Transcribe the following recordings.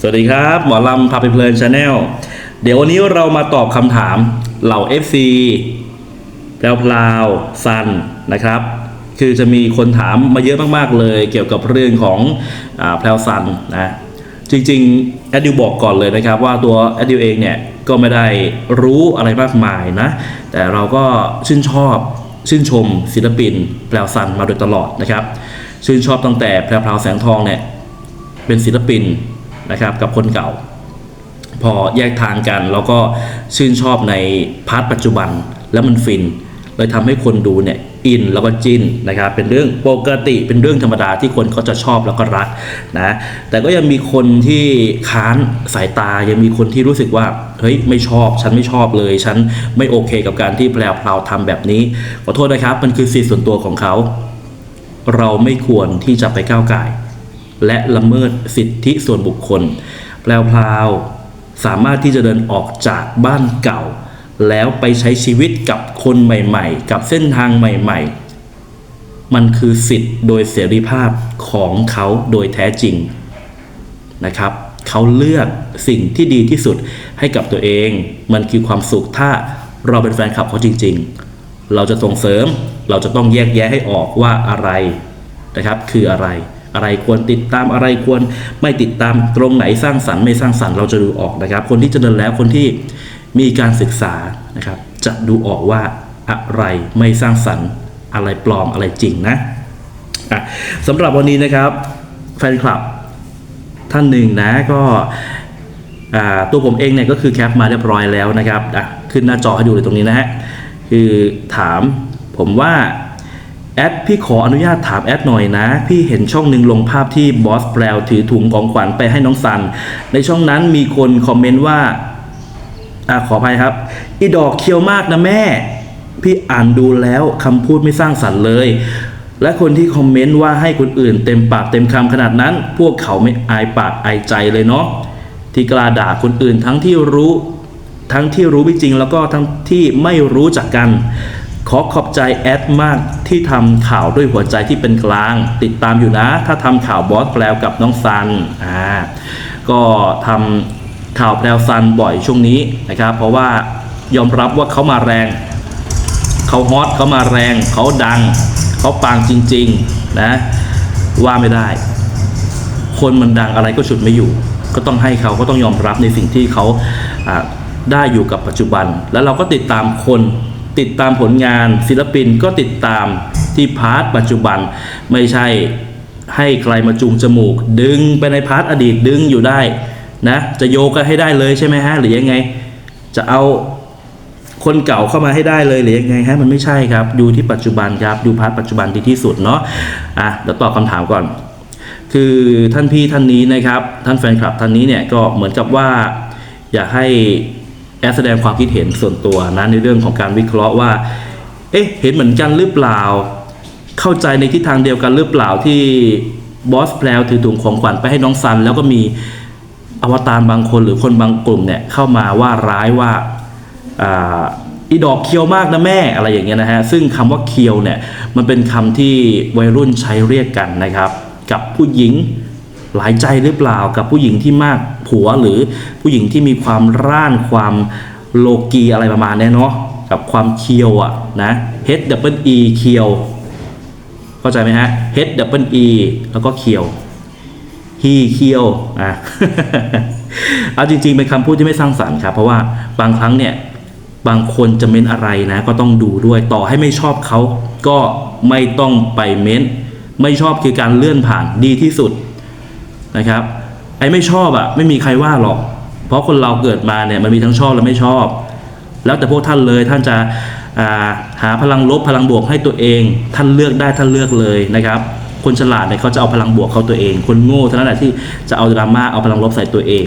สวัสดีครับ หมอลำพาไปเพลินชาแนลเดี๋ยววันนี้เรามาตอบคำถามเหล่า FC แพลวพลาวซันนะครับ คือจะมีคนถามมาเยอะมากๆเลย เกี่ยวกับเรื่องของอแพลวซันนะจริงๆแอดดิวบอกก่อนเลยนะครับว่าตัวแอดดิวเองเนี่ยก็ไม่ได้รู้อะไรมากมายนะ แต่เราก็ชื่นชอบชื่นชมศิลปินแพลวซันมาโดยตลอดนะครับ ชื่นชอบตั้งแต่แพลวพลาวแสงทองเนี่ยเป็นศิลปิน นะครับกับคนเก่า พอแยกทางกันแล้วก็ชื่นชอบในพาร์ทปัจจุบันแล้วมันฟินเลยทำให้คนดูเนี่ยอินแล้วก็จินนะครับเป็นเรื่องปกติเป็นเรื่องธรรมดาที่คนเขาจะชอบแล้วก็รักนะแต่ก็ยังมีคนที่ค้านสายตายังมีคนที่รู้สึกว่าเฮ้ยไม่ชอบ ฉันไม่ชอบเลย ฉันไม่โอเคกับการที่แพลวพลาวทำแบบนี้ขอโทษนะครับ มันคือสิทธิส่วนตัวของเขา เราไม่ควรที่จะไปก้าวไก่ และละเมิดสิทธิส่วนบุคคล แพลวพลาวสามารถที่จะเดินออกจากบ้านเก่า แล้วไปใช้ชีวิตกับคนใหม่ๆ กับเส้นทางใหม่ๆ มันคือสิทธิ์โดยเสรีภาพของเขาโดยแท้จริงนะครับเขาเลือกสิ่งที่ดีที่สุดให้กับตัวเอง มันคือความสุขถ้าเราเป็นแฟนคลับเขาจริง ๆ เราจะส่งเสริม เราจะต้องแยกแยะให้ออกว่าอะไรนะครับ คืออะไร อะไรควรติดตามอะไรควรไม่ติดตามตรงไหนสร้างสรรค์ไม่สร้างสรรค์เราจะดูออกนะครับ คนที่จะเดินแล้วคนที่มีการศึกษานะครับจะดูออกว่าอะไรไม่สร้างสรรค์อะไรปลอมอะไรจริงนะะสำหรับวันนี้นะครับแฟนคลับท่านหนึ่งนะก็ตัวผมเองเนี่ยก็คือแคปมาเรียบร้อยแล้วนะครับขึ้นหน้าจอให้ดูเลยตรงนี้นะฮะคือถามผมว่า แอดพี่ขออนุญาตถามแอดหน่อยนะ พี่เห็นช่องหนึ่งลงภาพที่บอสแปลวถือถุงของขวัญไปให้น้องซัน ในช่องนั้นมีคนคอมเมนต์ว่าอ่าขออภัยครับ อีดอกเคี้ยวมากนะแม่ พี่อ่านดูแล้วคำพูดไม่สร้างสรรค์เลย และคนที่คอมเมนต์ว่าให้คนอื่นเต็มปากเต็มคำขนาดนั้น พวกเขาไม่อายปากอายใจเลยเนาะที่กล้าด่าคนอื่นทั้งที่รู้ ทั้งที่รู้ไม่จริงแล้วก็ทั้งที่ไม่รู้จักกัน ขอขอบใจแอดมากที่ทำข่าวด้วยหัวใจที่เป็นกลาง ติดตามอยู่นะ ถ้าทำข่าวบอสแปลวกับน้องซันอ่าก็ทำข่าวแปลวซันบ่อยช่วงนี้นะครับ เพราะว่ายอมรับว่าเขามาแรง เขาฮอตเขามาแรง เขาดัง เขาปังจริง ๆ นะ ว่าไม่ได้ คนมันดังอะไรก็ฉุดไม่อยู่ ก็ต้องให้เขาก็ต้องยอมรับในสิ่งที่เขาอ่าได้อยู่กับปัจจุบัน แล้วเราก็ติดตามคน ติดตามผลงานศิลปินก็ติดตามที่พาร์ทปัจจุบันไม่ใช่ให้ใครมาจูงจมูก ดึงไปในพาร์ทอดีตดึงอยู่ได้นะจะโยกกันให้ได้เลยใช่ไหมฮะหรือยังไง จะเอาคนเก่าเข้ามาให้ได้เลยหรือยังไงฮะมันไม่ใช่ครับดูที่ปัจจุบันครับดูพาร์ทปัจจุบันดีที่สุดเนาะอะเดี๋ยวตอบคำถามก่อน คือท่านพี่ท่านนี้นะครับ ท่านแฟนคลับท่านนี้เนี่ยก็เหมือนกับว่า อยากให้ ดแสดงความคิดเห็นส่วนตัวนะในเรื่องของการวิเคราะห์ว่า เอ๊ะ เห็นเหมือนกันหรือเปล่า เข้าใจในทิศทางเดียวกันหรือเปล่าที่บอสแพลวถือถุงของขวัญไปให้น้องซัน แล้วก็มีอวตารบางคนหรือคนบางกลุ่มเนี่ยเข้ามาว่าร้ายว่าอีดอกเคียวมากนะแม่อะไรอย่างเงี้ยนะฮะซึ่งคำว่าเคียวเนี่ยมันเป็นคำที่วัยรุ่นใช้เรียกกันนะครับ กับผู้หญิง หลายใจหรือเปล่ากับผู้หญิงที่มากผัวหรือผู้หญิงที่มีความร่านความโลกีอะไรประมาณนี้เนาะกับความเคียวอะนะ H W E เคียวเข้าใจไหมฮะ H W E แล้วก็เคียวฮีเคียวอะเอาจริงๆเป็นคำพูดที่ไม่สร้างสรรค์ครับเพราะว่าบางครั้งเนี่ยบางคนจะเม้นอะไรนะก็ต้องดูด้วยต่อให้ไม่ชอบเขาก็ไม่ต้องไปเม้น ไม่ชอบคือการเลื่อนผ่านดีที่สุด นะครับ ไอ้ไม่ชอบอะ่ะไม่มีใครว่าหรอก เพราะคนเราเกิดมาเนี่ยมันมีทั้งชอบและไม่ชอบ แล้วแต่พวกท่านเลยท่านจะาหาพลังลบพลังบวกให้ตัวเอง ท่านเลือกได้ท่านเลือกเลยนะครับ คนฉลาดเนี่ยเขาจะเอาพลังบวกเข้าตัวเอง คนโง่เท่านั้นแหละที่จะเอาดราม่าเอาพลังลบใส่ตัวเอง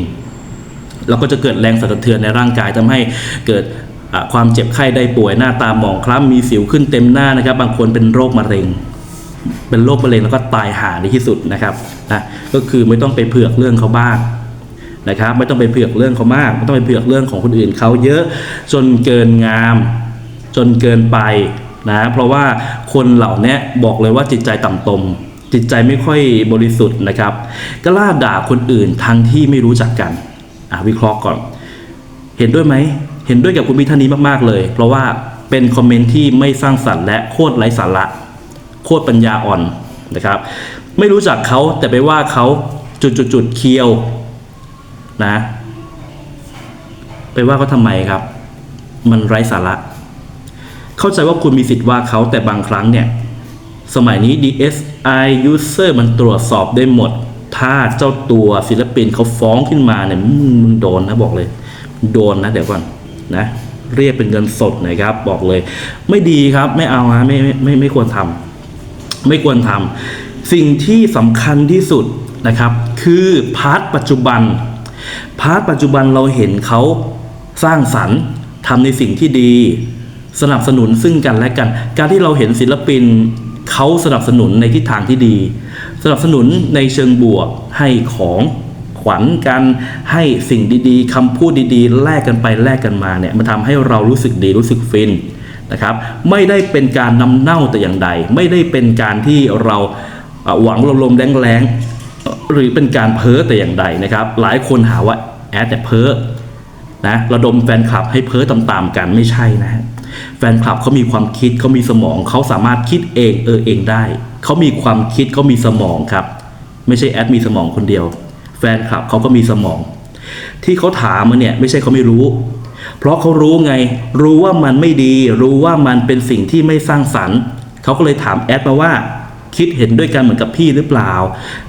แล้วก็จะเกิดแรงสั่นสะเทือนในร่างกายทำให้เกิดความเจ็บไข้ได้ป่วยหน้าตาหมองคล้ำมีสิวขึ้นเต็มหน้านะครับ บางคนเป็นโรคมะเร็ง เป็นโรคมะเร็งแล้วก็ตายหาในที่สุดนะครับ นะก็คือไม่ต้องไปเผือกเรื่องเขาบ้างนะครับ ไม่ต้องไปเผือกเรื่องเขามาก ไม่ต้องไปเผือกเรื่องของคนอื่นเขาเยอะจนเกินงาม จนเกินไปนะเพราะว่าคนเหล่านี้บอกเลยว่าจิตใจต่ำตม จิตใจไม่ค่อยบริสุทธิ์นะครับกล้าด่าคนอื่นทั้งที่ไม่รู้จักกันอะวิเคราะห์ก่อน เห็นด้วยไหมเห็นด้วยกับคุณพี่ท่านนี้มากๆเลย เพราะว่าเป็นคอมเมนต์ที่ไม่สร้างสรรค์และโคตรไร้สาระโคตรปัญญาอ่อน นะครับ ไม่รู้จักเขาแต่ไปว่าเขาจุดๆๆเคียวนะ ไปว่าเขาทำไมครับ มันไร้สาระ เข้าใจว่าคุณมีสิทธิ์ว่าเขาแต่บางครั้งเนี่ย สมัยนี้ DSI user มันตรวจสอบได้หมด ถ้าเจ้าตัวศิลปินเขาฟ้องขึ้นมาเนี่ยมึงโดนนะบอกเลย โดนนะเดี๋ยวก่อนนะเรียกเป็นเงินสดนะครับ บอกเลย ไม่ดีครับไม่เอาฮะไม่ไม่ไม่ไม่ควรทำ ไม่ควรทำสิ่งที่สำคัญที่สุดนะครับ คือพาร์ทปัจจุบัน พาร์ทปัจจุบันเราเห็นเขาสร้างสรรค์ทำในสิ่งที่ดี สนับสนุนซึ่งกันและกัน การที่เราเห็นศิลปินเขาสนับสนุนในทิศทางที่ดี สนับสนุนในเชิงบวกให้ของขวัญกันให้สิ่งดีๆคำพูดดีๆ แลกกันไปแลกกันมาเนี่ยมันทำให้เรารู้สึกดีรู้สึกฟิน นะครับไม่ได้เป็นการนำเน่าแต่อย่างใด ไม่ได้เป็นการที่เราหวังลมๆแรงๆหรือเป็นการเพ้อแต่อย่างใดนะครับ หลายคนหาว่าแอดแต่เพ้อนะระดมแฟนคลับให้เพ้อตามๆกันไม่ใช่นะฮะแฟนคลับเขามีความคิดเขามีสมองเขาสามารถคิดเองเออเองได้เขามีความคิดเขามีสมองครับ ไม่ใช่แอดมีสมองคนเดียว แฟนคลับเขาก็มีสมอง ที่เขาถามมาเนี่ยไม่ใช่เขาไม่รู้ เพราะเขารู้ไง รู้ว่ามันไม่ดี รู้ว่ามันเป็นสิ่งที่ไม่สร้างสรรค์เขาก็เลยถามแอดมาว่า คิดเห็นด้วยกันเหมือนกับพี่หรือเปล่า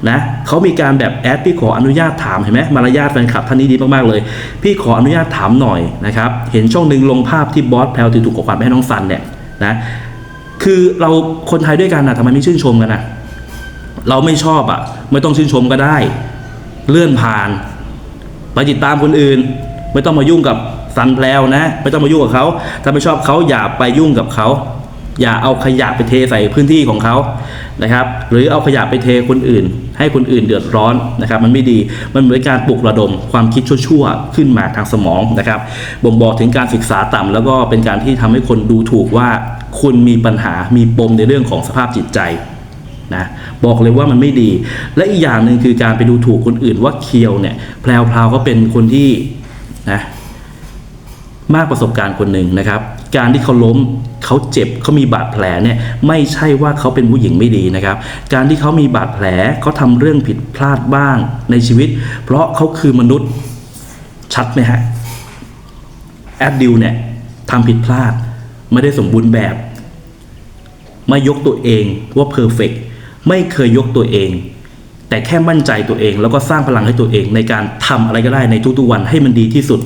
นะเขามีการแบบแอดพี่ขออนุญาตถามเห็นไหมมารยาทแฟนคลับท่านนี้ดีมากๆเลย พี่ขออนุญาตถามหน่อยนะครับเห็นช่องหนึ่งลงภาพที่บอสแพลวถูกกความไปให้น้องซันเนี่ยนะคือเราคนไทยด้วยกันนะทำไมไม่ชื่นชมกันนะเราไม่ชอบอะ ไม่ต้องชื่นชมก็ได้ เลื่อนผ่าน ไปติดตามคนอื่น ไม่ต้องมายุ่งกับ ซันแพลวนะ ไม่ต้องมายุ่งกับเขาถ้าไม่ชอบเขาอย่าไปยุ่งกับเขา อย่าเอาขยะไปเทใส่พื้นที่ของเขานะครับ หรือเอาขยะไปเทคนอื่น ให้คนอื่นเดือดร้อนนะครับ มันไม่ดีมันเหมือนการปลุกระดมความคิดชั่วๆขึ้นมาทางสมองนะครับ บ่งบอกถึงการศึกษาต่ำแล้วก็เป็นการที่ทำให้คนดูถูกว่าคุณมีปัญหามีปมในเรื่องของสภาพจิตใจนะบอกเลยว่ามันไม่ดี และอีกอย่างหนึ่งคือการไปดูถูกคนอื่นว่าเคียวเนี่ยแพลวพราวก็เป็นคนที่นะ มากประสบการณ์คนหนึ่งนะครับ การที่เขาล้มเขาเจ็บเขามีบาดแผลเนี่ยไม่ใช่ว่าเขาเป็นผู้หญิงไม่ดีนะครับ การที่เขามีบาดแผลเขาทำเรื่องผิดพลาดบ้างในชีวิต เพราะเขาคือมนุษย์ชัดไหมฮะแอดดิวเนี่ยทำผิดพลาด ไม่ได้สมบูรณ์แบบ ไม่ยกตัวเองว่าเพอร์เฟกไม่เคยยกตัวเอง แต่แค่มั่นใจตัวเอง แล้วก็สร้างพลังให้ตัวเองในการทำอะไรก็ได้ในทุกๆวันให้มันดีที่สุด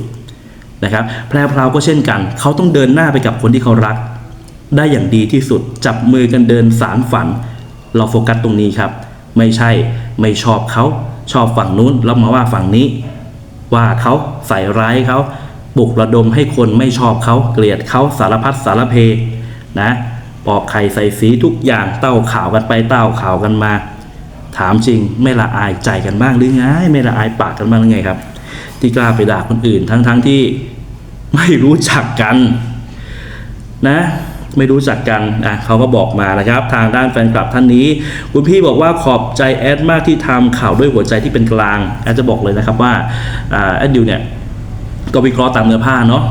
นะครับแพรพราวก็เช่นกัน เขาต้องเดินหน้าไปกับคนที่เขารัก ได้อย่างดีที่สุดจับมือกันเดินสารฝัน เราโฟกัสตรงนี้ครับ ไม่ใช่ไม่ชอบเขาชอบฝั่งนู้นแล้วมาว่าฝั่งนี้ ว่าเขาใส่ร้ายเขาปลุกระดมให้คนไม่ชอบเขาเกลียดเขาสารพัดสารเพนะปอกไข่ใส่สีทุกอย่างเต้าข่าวกันไปเต้าข่าวกันมา ถามจริงไม่ละอายใจกันบ้างหรือไงไม่ละอายปากกันบ้างหรือไงครับ ที่กล้าไปด่าคนอื่นทั้งๆทที่ ไม่รู้จักกันนะไม่รู้จักกันอะเขาก็บอกมานะครับ ทางด้านแฟนคลับท่านนี้คุณพี่บอกว่าขอบใจแอดมากที่ทำข่าวด้วยหัวใจที่เป็นกลางแอดจะบอกเลยนะครับว่าแอดดิวเนี่ยก็วิเคราะห์ตามเนื้อผ้าเนาะ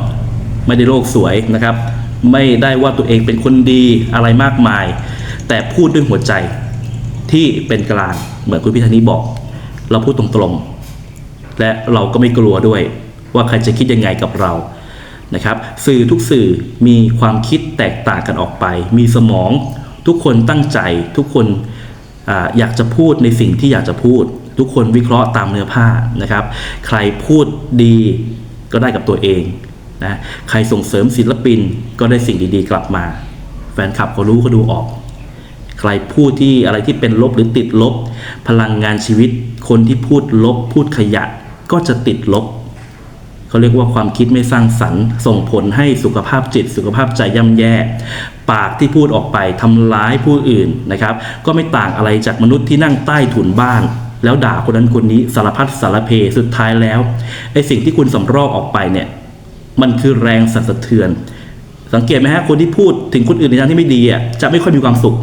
ไม่ได้โลกสวยนะครับ ไม่ได้ว่าตัวเองเป็นคนดีอะไรมากมาย แต่พูดด้วยหัวใจที่เป็นกลางเหมือนคุณพิธานี้บอก เราพูดตรงๆและเราก็ไม่กลัวด้วยว่าใครจะคิดยังไงกับเรา นะครับ สื่อทุกสื่อมีความคิดแตกต่างกันออกไป มีสมองทุกคนตั้งใจทุกคนออยากจะพูดในสิ่งที่อยากจะพูด ทุกคนวิเคราะห์ตามเนื้อผ้านะครับ ใครพูดดีก็ได้กับตัวเองนะใครส่งเสริมศิลปินก็ได้สิ่งดีๆ กลับมา แฟนคลับเขารู้เขาดูออก ใครพูดที่อะไรที่เป็นลบหรือติดลบ พลังงานชีวิต คนที่พูดลบ พูดขยะก็จะติดลบ เขาเรียกว่าความคิดไม่สร้างสรรค์ส่งผลให้สุขภาพจิต สุขภาพใจย่ำแย่ ปากที่พูดออกไปทำร้ายผู้อื่นนะครับ ก็ไม่ต่างอะไรจากมนุษย์ที่นั่งใต้ถุนบ้านแล้วด่าคนนั้นคนนี้สารพัดสารเพสุดท้ายแล้วไอ้สิ่งที่คุณสำรอกออกไปเนี่ย มันคือแรงสั่นสะเทือน สังเกตไหมฮะคนที่พูดถึงคนอื่นในทางที่ไม่ดีอะจะไม่ค่อยมีความสุข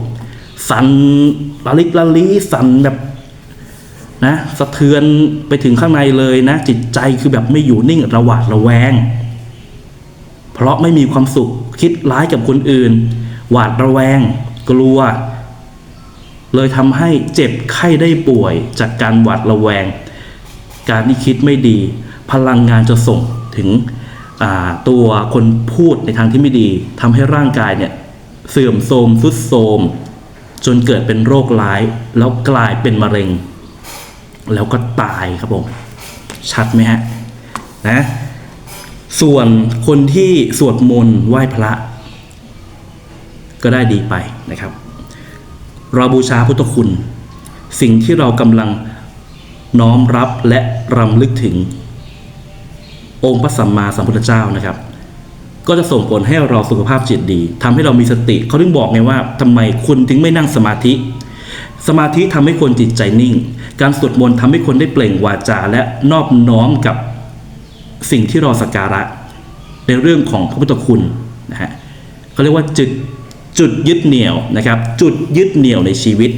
สั่นละลิกละลีสั่นแบบ นะสะเทือนไปถึงข้างในเลยนะ จิตใจคือแบบไม่อยู่นิ่งระหวาดระแวง เพราะไม่มีความสุขคิดร้ายกับคนอื่น หวาดระแวง กลัว เลยทำให้เจ็บไข้ได้ป่วยจากการหวาดระแวง การที่คิดไม่ดี พลังงานจะส่งถึงตัวคนพูดในทางที่ไม่ดีทำให้ร่างกายเนี่ยเสื่อมโทรมทรุดโทรมจนเกิดเป็นโรคร้าย แล้วกลายเป็นมะเร็ง แล้วก็ตายครับผม ชัดไหมฮะนะ ส่วนคนที่สวดมนต์ไหว้พระ ก็ได้ดีไปนะครับ เราบูชาพุทธคุณ สิ่งที่เรากำลังน้อมรับและรำลึกถึง องค์พระสัมมาสัมพุทธเจ้านะครับ ก็จะส่งผลให้เราสุขภาพจิตดีทำให้เรามีสติเขาถึงบอกไงว่าทำไมคุณถึงไม่นั่งสมาธิ สมาธิทำให้คนจิตใจนิ่ง การสวดมนต์ทำให้คนได้เปล่งวาจาและนอบน้อมกับสิ่งที่เราสักการะ ในเรื่องของพระพุทธคุณนะฮะเขาเรียกว่าจุดจุดยึดเหนี่ยวนะครับ จุดยึดเหนี่ยวในชีวิต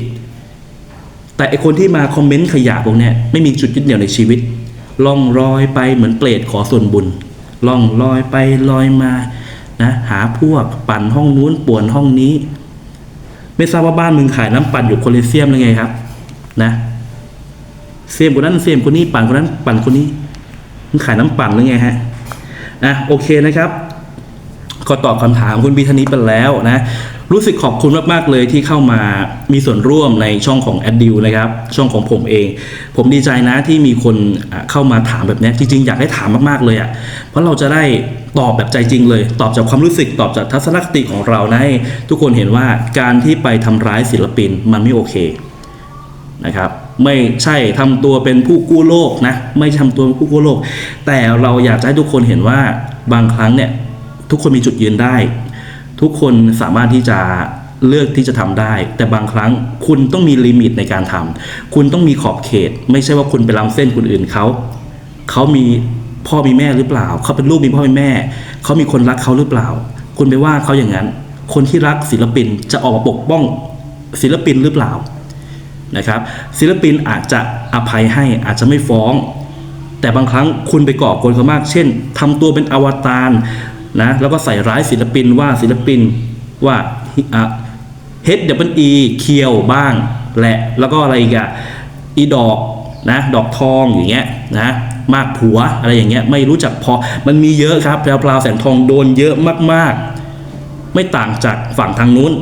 แต่ไอคนที่มาคอมเมนต์ขยะพวกนี้ไม่มีจุดยึดเหนี่ยวในชีวิต ล่องลอยไปเหมือนเปรตขอส่วนบุญ ล่องลอยไปลอยมานะหาพวกปั่นห้องนู้นป่วนห้องนี้ ไม่ทราบว่าบ้านมึงขายน้ำปั่นอยู่โคลเซียมหรือไงครับ นะเซียมคนนั้นเซียมคนนี้ปั่นคนนั้นปั่นคนนี้มึงขายน้ำปั่นหรือไงฮะนะโอเคนะครับ ก็ตอบคำถามคุณบีธนิไปแล้วนะรู้สึกขอบคุณมาก ๆ เลยที่เข้ามามีส่วนร่วมในช่องของแอดดิวนะครับ ช่องของผมเอง ผมดีใจนะที่มีคนเข้ามาถามแบบนี้จริง ๆ อยากให้ถามมาก ๆ เลยอะ่ะเพราะเราจะได้ตอบแบบใจจริงเลย ตอบจากความรู้สึกตอบจากทัศนคติของเรานะให้ทุกคนเห็นว่าการที่ไปทำร้ายศิลปินมันไม่โอเคนะครับไม่ใช่ทำตัวเป็นผู้กู้โลกนะไม่ทำตัวเป็นผู้กู้โลก แต่เราอยากให้ทุกคนเห็นว่าบางครั้งเนี่ย ทุกคนมีจุดยืนได้ ทุกคนสามารถที่จะเลือกที่จะทำได้ แต่บางครั้งคุณต้องมีลิมิตในการทำคุณต้องมีขอบเขต ไม่ใช่ว่าคุณไปล้ำเส้นคนอื่นเขาเขามีพ่อมีแม่หรือเปล่า เขาเป็นลูกมีพ่อมีแม่ เขามีคนรักเขาหรือเปล่า คุณไปว่าเขาอย่างนั้น คนที่รักศิลปินจะออกมาปกป้องศิลปินหรือเปล่านะครับ ศิลปินอาจจะอภัยให้อาจจะไม่ฟ้อง แต่บางครั้งคุณไปก่อกวนเขามาก เช่นทำตัวเป็นอวตาร นะแล้วก็ใส่ร้ายศิลปินว่าศิลปินว่าเฮดเดบันอีเคียวบ้างแหละแล้วก็อะไรอีกอะอีดอกนะดอกทองอย่างเงี้ยนะมากผัวอะไรอย่างเงี้ยไม่รู้จักพอมันมีเยอะครับแพรวพราวแสงทองโดนเยอะมากๆ ไม่ต่างจากฝั่งทางนู้น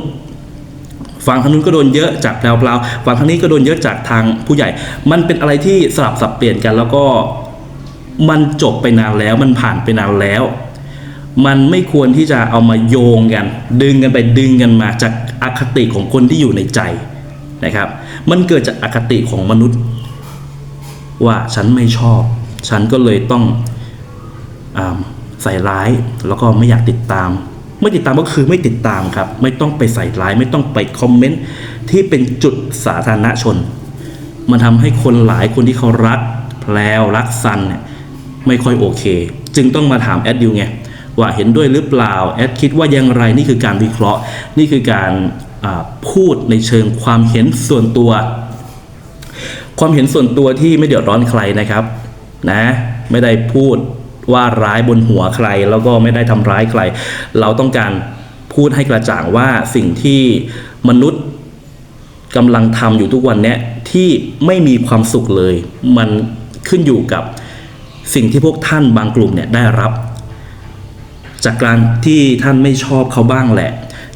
ฝั่งทางนู้นก็โดนเยอะจากแพรวพราวฝั่งทางนี้ก็โดนเยอะจากทางผู้ใหญ่ มันเป็นอะไรที่สลับสับเปลี่ยนกันแล้วก็มันจบไปนานแล้วมันผ่านไปนานแล้ว มันไม่ควรที่จะเอามาโยงกัน ดึงกันไปดึงกันมาจากอคติของคนที่อยู่ในใจนะครับ มันเกิดจากอคติของมนุษย์ ว่าฉันไม่ชอบ ฉันก็เลยต้องอใส่ร้ายแล้วก็ไม่อยากติดตาม ไม่ติดตามก็คือไม่ติดตามครับ ไม่ต้องไปใส่ร้าย ไม่ต้องไปคอมเมนต์ที่เป็นจุดสาธารณชน มันทำให้คนหลายคนที่เขารักแพลวรักซันเนี่ยไม่ค่อยโอเค จึงต้องมาถามแอดดิวไง ว่าเห็นด้วยหรือเปล่าแอดคิดว่าอย่างไรนี่คือการวิเคราะห์ นี่คือการพูดในเชิงความเห็นส่วนตัว ความเห็นส่วนตัวที่ไม่เดือดร้อนใครนะครับนะไม่ได้พูดว่าร้ายบนหัวใคร แล้วก็ไม่ได้ทำร้ายใคร เราต้องการพูดให้กระจ่างว่าสิ่งที่มนุษย์กำลังทำอยู่ทุกวันนี้ที่ไม่มีความสุขเลย มันขึ้นอยู่กับสิ่งที่พวกท่านบางกลุ่มเนี่ยได้รับ จากการที่ท่านไม่ชอบเขาบ้างแหละ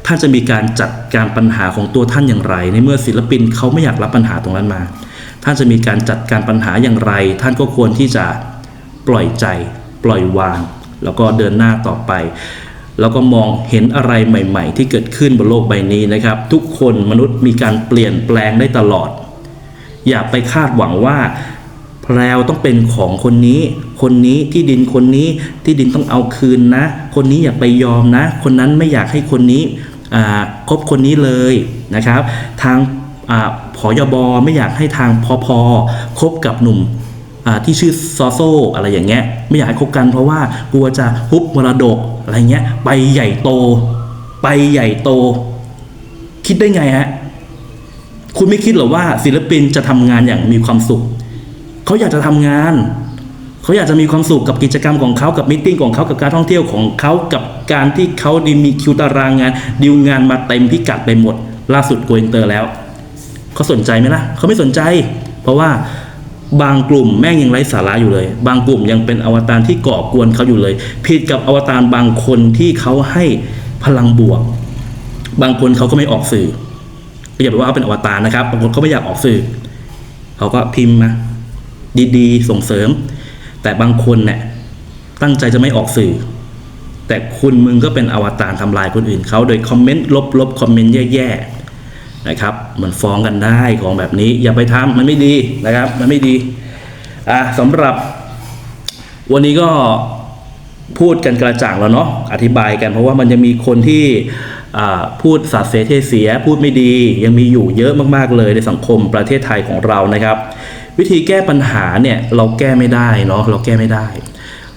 ท่านจะมีการจัดการปัญหาของตัวท่านอย่างไร ในเมื่อศิลปินเขาไม่อยากรับปัญหาตรงนั้นมา ท่านจะมีการจัดการปัญหาอย่างไร ท่านก็ควรที่จะปล่อยใจ ปล่อยวาง แล้วก็เดินหน้าต่อไป แล้วก็มองเห็นอะไรใหม่ ๆ ที่เกิดขึ้นบนโลกใบนี้นะครับ ทุกคนมนุษย์มีการเปลี่ยนแปลงได้ตลอด อย่าไปคาดหวังว่าแพรวต้องเป็นของคนนี้ คนนี้ที่ดินคนนี้ที่ดินต้องเอาคืนนะ คนนี้อย่าไปยอมนะ คนนั้นไม่อยากให้คนนี้คบคนนี้เลยนะครับ ทางผอยบไม่อยากให้ทางพอพอคบกับหนุ่มที่ชื่อซอโซอะไรอย่างเงี้ยไม่อยากให้คบกันเพราะว่ากลัวจะฮุบมรดกอะไรเงี้ยไปใหญ่โต ไปใหญ่โต คิดได้ไงฮะคุณไม่คิดหรอว่าศิลปินจะทำงานอย่างมีความสุข เขาอยากจะทำงาน เขาอยากจะมีความสุขกับกิจกรรมของเขากับมิทติ้งของเขากับการท่องเที่ยวของเขากับการที่เขาดีมีคิวตารางงานดีลงานมาเต็มพิกัดไปหมด ล่าสุดโกอินเตอร์แล้วเขาสนใจไหมล่ะเขาไม่สนใจ เพราะว่าบางกลุ่มแม่งยังไร้สาระอยู่เลย บางกลุ่มยังเป็นอวตารที่ก่อกวนเขาอยู่เลย ผิดกับอวตารบางคนที่เขาให้พลังบวก บางคนเขาก็ไม่ออกสื่อก็อย่าไปว่าเขาเป็นอวตารนะครับ บางคนเขาไม่อยากออกสื่อเขาก็พิมพ์มาดีๆ ส่งเสริม แต่บางคนเนี่ยตั้งใจจะไม่ออกสื่อ แต่คุณมึงก็เป็นอวตารทำลายคนอื่นเขาโดยคอมเมนต์ลบๆคอมเมนต์แย่ๆนะครับ มันฟ้องกันได้ของแบบนี้ อย่าไปทำมันไม่ดีนะครับ มันไม่ดีอะสำหรับ วันนี้ก็พูดกันกระจ่างแล้วเนาะอธิบายกันเพราะว่ามันยังมีคนที่อ่าพูดสาเสเทเสีย พูดไม่ดียังมีอยู่เยอะมากๆเลยในสังคมประเทศไทยของเรานะครับ วิธีแก้ปัญหาเนี่ยเราแก้ไม่ได้เนาะเราแก้ไม่ได้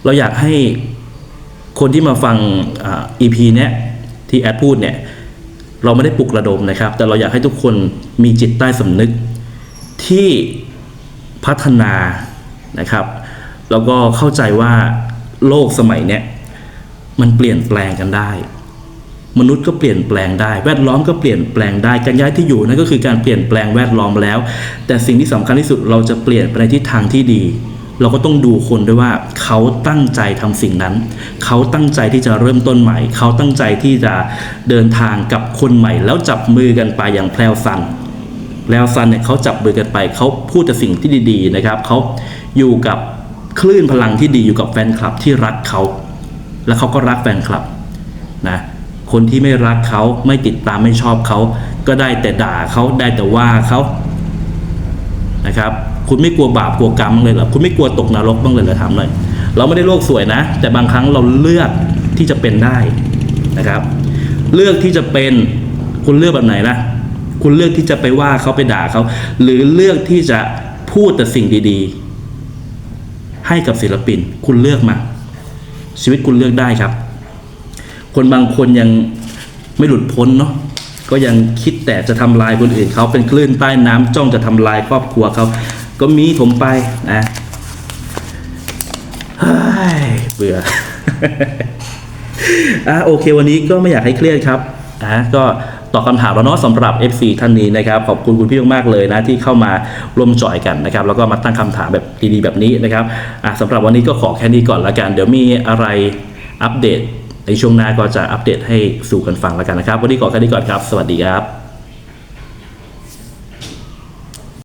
เราอยากให้คนที่มาฟังอ่า EP เนี้ยที่แอดพูดเนี่ยเราไม่ได้ปลุกระดมนะครับ แต่เราอยากให้ทุกคนมีจิตใต้สำนึกที่พัฒนานะครับ แล้วก็เข้าใจว่าโลกสมัยเนี้ยมันเปลี่ยนแปลงกันได้ มนุษย์ก็เปลี่ยนแปลงได้ แวดล้อมก็เปลี่ยนแปลงได้ การย้ายที่อยู่นั่นก็คือการเปลี่ยนแปลงแวดล้อมแล้ว แต่สิ่งที่สำคัญที่สุดเราจะเปลี่ยนไปในทิศทางที่ดี เราก็ต้องดูคนด้วยว่าเขาตั้งใจทำสิ่งนั้น เขาตั้งใจที่จะเริ่มต้นใหม่ เขาตั้งใจที่จะเดินทางกับคนใหม่ แล้วจับมือกันไปอย่างแพลวซันแล้วซันเนี่ยเขาจับมือกันไปเขาพูดแต่สิ่งที่ดีๆนะครับเขาอยู่กับคลื่นพลังที่ดีอยู่กับแฟนคลับที่รักเขา และเขาก็รักแฟนคลับนะ คนที่ไม่รักเขาไม่ติดตามไม่ชอบเขา ก็ได้แต่ด่าเขาได้แต่ว่าเขานะครับคุณไม่กลัวบาปกลัวกรรมบ้างเลยเหรอคุณไม่กลัวตกนรกบ้างเลยเหรอถามหน่อยเราไม่ได้โลกสวยนะ แต่บางครั้งเราเลือกที่จะเป็นได้นะครับ เลือกที่จะเป็นคุณเลือกแบบไหนนะคุณเลือกที่จะไปว่าเขาไปด่าเขาหรือเลือกที่จะพูดแต่สิ่งดีๆ ให้กับศิลปิน คุณเลือกมา ชีวิตคุณเลือกได้ครับ คนบางคนยังไม่หลุดพ้นเนาะก็ยังคิดแต่จะทำลายคนอื่นเขาเป็นคลื่นใต้น้ำจ้องจะทำลายครอบครัวเขาก็มีผมไปนะเฮ้ยเบื่ออะโอเค วันนี้ก็ไม่อยากให้เครียดครับอะก็ตอบคำถามแล้วเนาะสำหรับ FC ท่านนี้นะครับขอบคุณคุณพี่มากๆเลยนะที่เข้ามาร่วมจอยกันนะครับแล้วก็มาตั้งคำถามแบบดีๆแบบนี้นะครับอะสำหรับวันนี้ก็ขอแค่นี้ก่อนละกัน เดี๋ยวมีอะไรอัปเดต ในช่วงหน้าก็จะอัปเดตให้สู่กันฟังแล้วกันนะครับ วันนี้ขอแค่นี้ก่อนครับ สวัสดีครับ